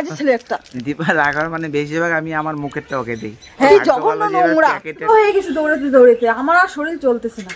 বাজে ছেলে একটা। দীপা রাগার মানে বেশিরভাগ আমি আমার মুখেরটা ওকে দিই। হ্যাঁ জঘন্য নোংরা। হয়ে গেছে দৌড়াতে দৌড়াতে। আমার আর শরীর চলতেছে না।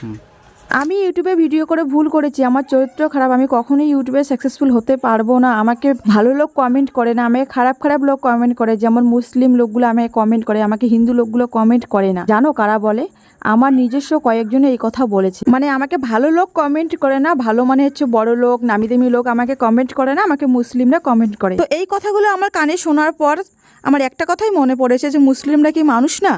আমি ইউটিউবে ভিডিও করে ভুল করেছি, আমার চরিত্র খারাপ, আমি কখনোই ইউটিউবে সাকসেসফুল হতে পারব না। আমাকে ভালো লোক কমেন্ট করে না, আমাকে খারাপ খারাপ লোক কমেন্ট করে, যেমন মুসলিম লোকগুলো আমাকে কমেন্ট করে, আমাকে হিন্দু লোকগুলো কমেন্ট করে না। জানো কারা বলে? আমার নিজস্ব কয়েকজনে এই কথা বলেছে। মানে আমাকে ভালো লোক কমেন্ট করে না, ভালো মানে হচ্ছে বড় লোক নামি দামি লোক আমাকে কমেন্ট করে না, আমাকে মুসলিমরা কমেন্ট করে। তো এই কথাগুলো আমার কানে শোনার পর আমার একটা কথাই মনে পড়েছে যে, মুসলিমরা কি মানুষ না?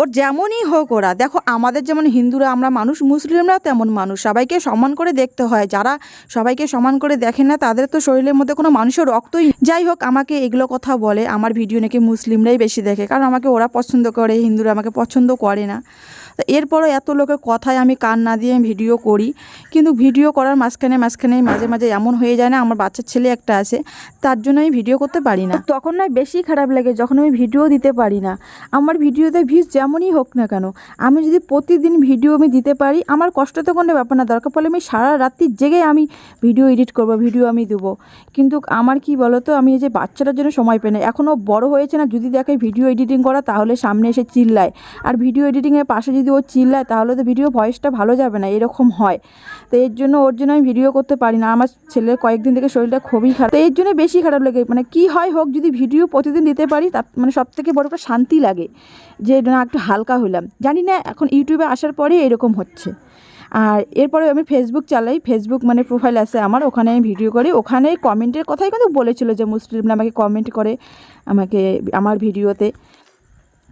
ওর যেমনই হোক ওরা, দেখো আমাদের যেমন হিন্দুরা, আমরা মানুষ মুসলিমরা তেমন মানুষ। সবাইকে সমান করে দেখতে হয়, যারা সবাইকে সমান করে দেখে না, তাদের তো শরীরের মধ্যে কোনো মানুষের রক্তই যাই হোক, আমাকে এগুলো কথা বলে, আমার ভিডিও নাকি মুসলিমরাই বেশি দেখে, কারণ আমাকে ওরা পছন্দ করে, হিন্দুরা আমাকে পছন্দ করে না। এরপরও এত লোকের কথায় আমি কান না দিয়ে ভিডিও করি। কিন্তু ভিডিও করার মাঝখানে মাঝখানে মাঝে মাঝে এমন হয়ে যায় না, আমার বাচ্চার ছেলে একটা আছে, তার জন্য আমি ভিডিও করতে পারি না। তখন না বেশি খারাপ লাগে যখন আমি ভিডিও দিতে পারি না। আমার ভিডিওতে ভিউজ যেমনই হোক না কেন, আমি যদি প্রতিদিন ভিডিও আমি দিতে পারি, আমার কষ্ট তো কোনো ব্যাপার না, দরকার পড়লে আমি সারা রাত্রি জেগে আমি ভিডিও এডিট করব, ভিডিও আমি দেবো। কিন্তু আমার কি বলো তো আমি এই যে বাচ্চাটার জন্য সময় পাই না, এখনও বড় হয়েছে না, যদি দেখে ভিডিও এডিটিং করা, তাহলে সামনে এসে চিল্লায়। আর ভিডিও এডিটিংয়ের পাশে যদি ও চিল্লায়, তাহলে তো ভিডিও ভয়েসটা ভালো যাবে না, এরকম হয়। তো এর জন্য, ওর জন্য আমি ভিডিও করতে পারি না। আমার ছেলের কয়েকদিন থেকে শরীরটা খুবই খারাপ। তো এর জন্য বেশি খারাপ লাগে। মানে কি হয় হোক, যদি ভিডিও প্রতিদিন দিতে পারি তা মানে সব থেকে বড় একটা শান্তি লাগে যে, না, একটু হালকা হইলাম। জানি না, এখন ইউটিউবে আসার পরে এরকম হচ্ছে। আর এরপরে আমি ফেসবুক চালাই। ফেসবুক মানে প্রোফাইল আছে আমার, ওখানে আমি ভিডিও করি। ওখানে কমেন্টের কথাই কিন্তু বলেছিল যে মুসলিমরা আমাকে কমেন্ট করে আমাকে, আমার ভিডিওতে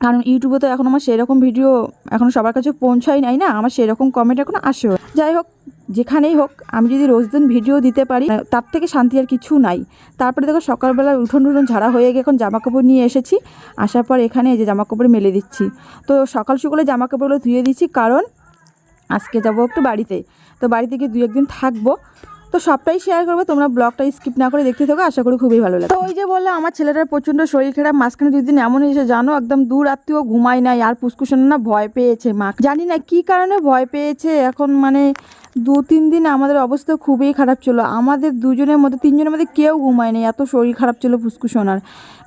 কারণ ইউটিউবে তো এখন আমার সেরকম ভিডিও এখন সবার কাছে পৌঁছাই নাই না, আমার সেরকম কমেন্ট এখনও আসেও যাই হোক, যেখানেই হোক, আমি যদি রোজ দিন ভিডিও দিতে পারি, তার থেকে শান্তি আর কিছু নাই। তারপরে দেখো সকালবেলা উঠোন উঠোন ঝাড়া হয়ে গিয়ে এখন জামা কাপড় নিয়ে এসেছি। আসার পর এখানে যে জামা কাপড় মেলে দিচ্ছি। তো সকাল সকালে জামা কাপড়গুলো ধুয়ে দিচ্ছি কারণ আজকে যাব একটু বাড়িতে। তো বাড়িতে গিয়ে দু একদিন থাকব। তো সবটাই শেয়ার করব, তোমরা ব্লগটা স্কিপ না করে দেখতে থাকো, আশা করি খুবই ভালো লাগে তো ওই যে বললাম, আমার ছেলেটার প্রচণ্ড শরীর খারাপ, মাঝখানে দুই দিন এমন এসে জানো, একদম দু রাত্রিও ঘুমায় নাই, আর পুষ্কুশন না ভয় পেয়েছে মা। জানি না কি কারণে ভয় পেয়েছে, এখন মানে দু তিন দিন আমাদের অবস্থা খুবই খারাপ ছিল। আমাদের দুজনের মধ্যে, তিনজনের মধ্যে কেউ ঘুমায় নেই, এত শরীর খারাপ ছিল ফুসকুশোনার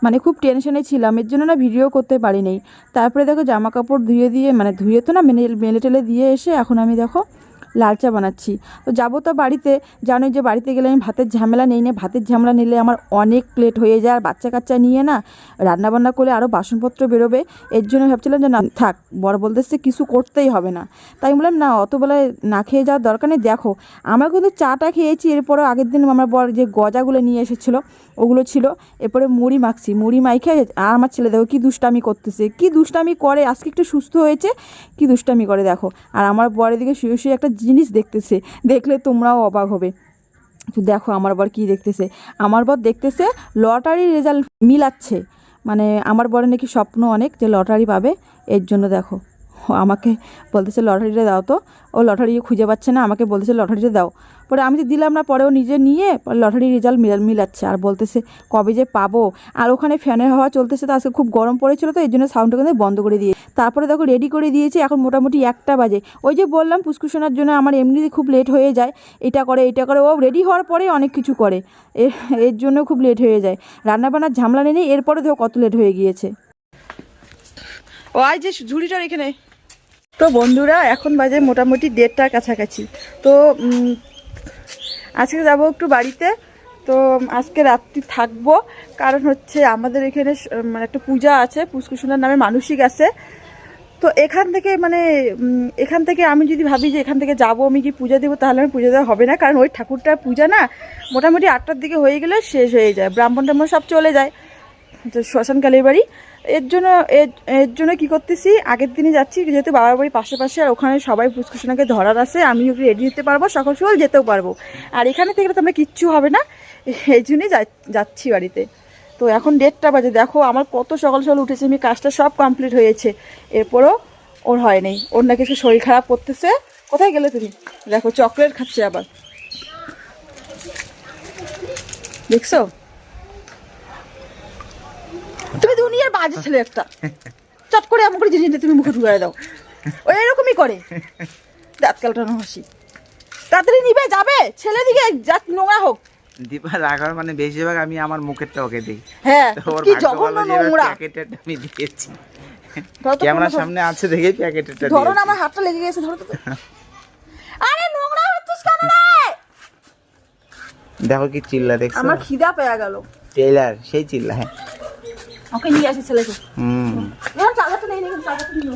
মানে খুব টেনশনে ছিলাম, এর জন্য না ভিডিও করতে পারিনি। তারপরে দেখো জামা কাপড় ধুয়ে দিয়ে মানে ধুয়ে তো না, মেলে মেলে টেলে দিয়ে এসে, এখন আমি দেখো লাল চা বানাচ্ছি। তো যাব তো বাড়িতে। জানোই যে বাড়িতে গেলে আমি ভাতের ঝামেলা নেই, না ভাতের ঝামেলা নিলে আমার অনেক প্লেট হয়ে যায়। আর বাচ্চা কাচ্চা নিয়ে না রান্না বান্না করলে আরও বাসনপত্র বেরোবে। এর জন্য ভাবছিলাম যে না, থাক, বড় বলতেছে কিছু করতেই হবে না। তাই বললাম, না, অত বেলায় না খেয়ে যাওয়ার দরকার নেই। দেখো, আমরা কিন্তু চাটা খেয়েছি, এরপরও আগের দিন আমার বর যে গজাগুলো নিয়ে এসেছিল, ওগুলো ছিল। এরপরে মুড়ি মাখছি, মুড়ি মাইখে আর আমার ছেলে দেখো কী দুষ্টামি করতেছে। কী দুষ্টামি করে? আজকে একটু সুস্থ হয়েছে, কী দুষ্টামি করে দেখো? আর আমার বরের দিকে শুয়ে শুয়ে একটা জিনিস দেখতেছে, দেখলে তোমরাও অবাক হবে। তো দেখো আমার বর কী দেখতেছে। আমার বর দেখতেছে লটারি রেজাল্ট মিলাচ্ছে। মানে আমার বরে নাকি স্বপ্ন অনেক যে লটারি পাবে, এর জন্য দেখো। আমাকে বলতেছে, লটারিটা দাও তো। ও লটারি খুঁজে পাচ্ছে না, আমাকে বলতেছে, লটারিটা দাও। পরে আমি তো দিলাম না পরে ও নিজে নিয়ে পরে লটারি রেজাল্ট মিলাচ্ছে। আর বলতেছে, কবে যে পাবো? আর ওখানে ফ্যানের হাওয়া চলতেছে, তো আজকে খুব গরম পড়েছিল, তো এই জন্য সাউন্ডটা কিন্তু বন্ধ করে দিয়ে তারপরে দেখো রেডি করে দিয়েছে, এখন মোটামুটি একটা বাজে। ওই যে বললাম পুষ্কুশোনার জন্য আমার এমনিতে খুব লেট হয়ে যায়, এটা করে এটা করে, ও রেডি হওয়ার পরে অনেক কিছু করে এর এর জন্য খুব লেট হয়ে যায়। রান্নাবান্নার ঝামেলা নেই, এরপরে দেখো কত লেট হয়ে গিয়েছে। ও আজ যে ঝুড়িটার এখানে। তো বন্ধুরা, এখন বাজে মোটামুটি দেড়টার কাছাকাছি। তো আজকে যাব একটু বাড়িতে। তো, আজকে রাত্রি থাকব। কারণ হচ্ছে আমাদের এখানে মানে একটা পূজা আছে পুষ্কুসুনার নামে মানসিক আছে। তো এখান থেকে মানে এখান থেকে আমি যদি ভাবি যে এখান থেকে যাব, আমি কি পূজা দেবো, তাহলে আমি পূজা দেওয়া হবে না। কারণ ওই ঠাকুরটার পূজা না, মোটামুটি আটটার দিকে হয়ে গেলে শেষ হয়ে যায়। ব্রাহ্মণ টাহ্মণ সব চলে যায়। তো শ্মশান কালীর বাড়ি। এর জন্য এর জন্য কি করতেছি? আগের দিনে যাচ্ছি, যেহেতু বাবার বাড়ির পাশে পাশে আর ওখানে সবাই পুষ্কুসোনাকে ধরার আছে, আমি একটু রেডি হতে পারব, সকাল সকাল যেতেও পারব। আর এখানে থেকে তো আমরা কিচ্ছু হবে না, এই জন্যই যাচ্ছি বাড়িতে। তো এখন ডেটটা বাজে, দেখো আমার কত সকাল সকাল উঠেছে, আমি কাজটা সব কমপ্লিট হয়েছে। এরপরও ওর হয়নি ওর নাকি একটু শরীর খারাপ করতেছে। কোথায় গেলে তুমি? দেখো, চকলেট খাচ্ছে আবার। দেখছ? তুমি দুনিয়ার বাজে ছেলে একটা। চট করে এমন করে জিনিস তুমি মুখে ঢুকাই দাও। ও এরকমই করে। দাঁত কালটানো হাসি। তাড়াতাড়ি নিবে যাবে। ছেলে দিকে যা নোংরা হোক। দীপা রাখার মানে বেশিরভাগ আমি আমার মুখেরটা ওকে দিই। হ্যাঁ কি জঘন্য নোংরা। আমি দিয়েছি। ক্যামেরার সামনে আছে দেখেই প্যাকেটেরটা ধরো না আমার হাতটা লেগে গেছে ধরো তো। আরে নোংরা হচ্ছিস কেন রে? দেখো কি চিল্লা দেখছ? আমার খিদা পেয়ে গেল। টেইলার সেই চিল্লা হ্যাঁ। ওকে নিয়ে আসি ছেলেকে হুম নেই?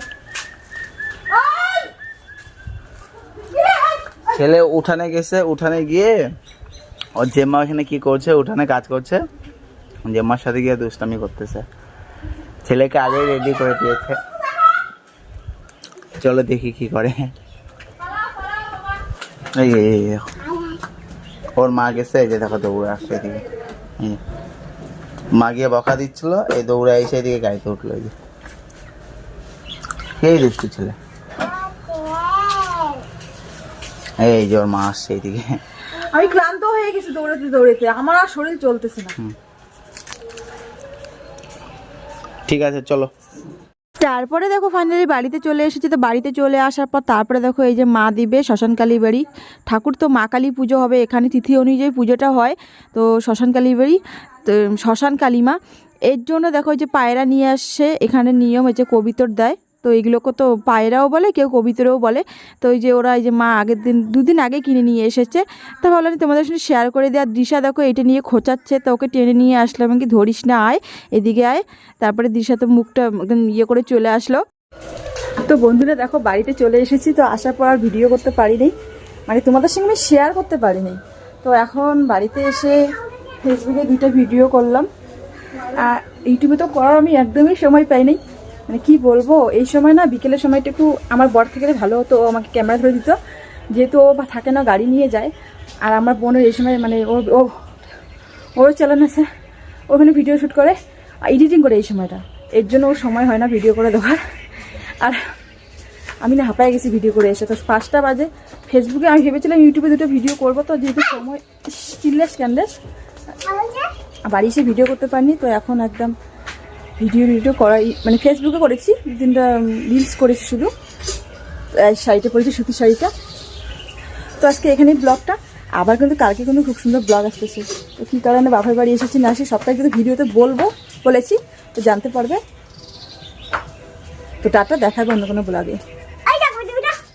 ছেলে উঠানে গেছে উঠানে গিয়ে ওর জেম্মা ওখানে কি করছে উঠানে কাজ করছে জেম্মার সাথে গিয়ে দুষ্টামি করতেছে ছেলেকে আগে রেডি করে দিয়েছে চলো দেখি কি করে এই। ওর মা গেছে এই যে দেখো দৌড়ে আসছে এদিকে। মা গিয়ে বকা দিচ্ছিল এই দৌড়ে এসে এদিকে গাড়িতে উঠল এই যে। এই দুষ্টু ছেলে। এই যে ওর মা আসছে এইদিকে আমি ক্লান্ত হয়ে গেছি দৌড়াতে দৌড়েতে আমার আর শরীর চলতেছে না। ঠিক আছে চলো। তারপরে দেখো ফাইনালি বাড়িতে চলে এসেছি। তো বাড়িতে চলে আসার পর তারপরে দেখো এই যে মা দিবে শ্মশানকালী বাড়ি। ঠাকুর তো মা কালী পুজো হবে, এখানে তিথি অনুযায়ী পুজোটা হয়। তো শ্মশানকালী বাড়ি, তো শ্মশান কালীমা এর জন্য দেখো যে পায়রা নিয়ে আসছে, এখানে নিয়ম হচ্ছে কবিতর দেয়। তো এগুলোকে তো পায়রাও বলে, কেউ কবিতরেও বলে। তো ওই যে ওরা এই যে মা আগের দিন, দুদিন আগে কিনে নিয়ে এসেছে। তা ভাবলাম তোমাদের সঙ্গে শেয়ার করে দেওয়ার দিশা দেখো, এটা নিয়ে খোঁচাচ্ছে। তো ওকে টেনে নিয়ে আসলাম কি ধরিস না, আয়, এদিকে আয়। তারপরে দিশা তো মুখটা একদম ইয়ে করে চলে আসলো। তো বন্ধুরা দেখো, বাড়িতে চলে এসেছি, তো আসার পর আর ভিডিও করতে পারিনি। মানে তোমাদের সঙ্গে আমি শেয়ার করতে পারিনি। তো এখন বাড়িতে এসে ফেসবুকে দুইটা ভিডিও করলাম। ইউটিউবে তো করার আমি একদমই সময় পাইনি। মানে কি বলব, এই সময় না বিকেলের সময়টা একটু আমার বর থেকে ভালো হতো আমাকে ক্যামেরা ধরে দিত। যেহেতু ও বা থাকে না, গাড়ি নিয়ে যায়। আর আমার বোনের এই সময় মানে ও ও, ওরও চ্যানেল আছে, ওখানে ভিডিও শ্যুট করে এডিটিং করে এই সময়টা। এর জন্য ওর সময় হয় না ভিডিও করে দেওয়ার। আর আমি না হাঁপায় গেছি ভিডিও করে এসে। তো পাঁচটা বাজে। ফেসবুকে আমি ভেবেছিলাম ইউটিউবে দুটো ভিডিও করব, তো যেহেতু সময় চিল্লেস ক্যান্ডেস বাড়ি এসে ভিডিও করতে পারিনি, তো এখন একদম ভিডিও ভিডিও করাই মানে ফেসবুকে করেছি দু তিনটা রিলস করেছি শুধু। শাড়িটা পরেছি সুতির শাড়িটা। তো আজকে এখানে ব্লগটা আবার কিন্তু কালকে কিন্তু খুব সুন্দর ব্লগ আসতেছে। তো কী কারণে বাপের বাড়ি এসেছি না সে সবটাই কিন্তু ভিডিওতে বলব, বলেছি। তো জানতে পারবে। তো টাটা, দেখাবে অন্য কোনো ব্লগে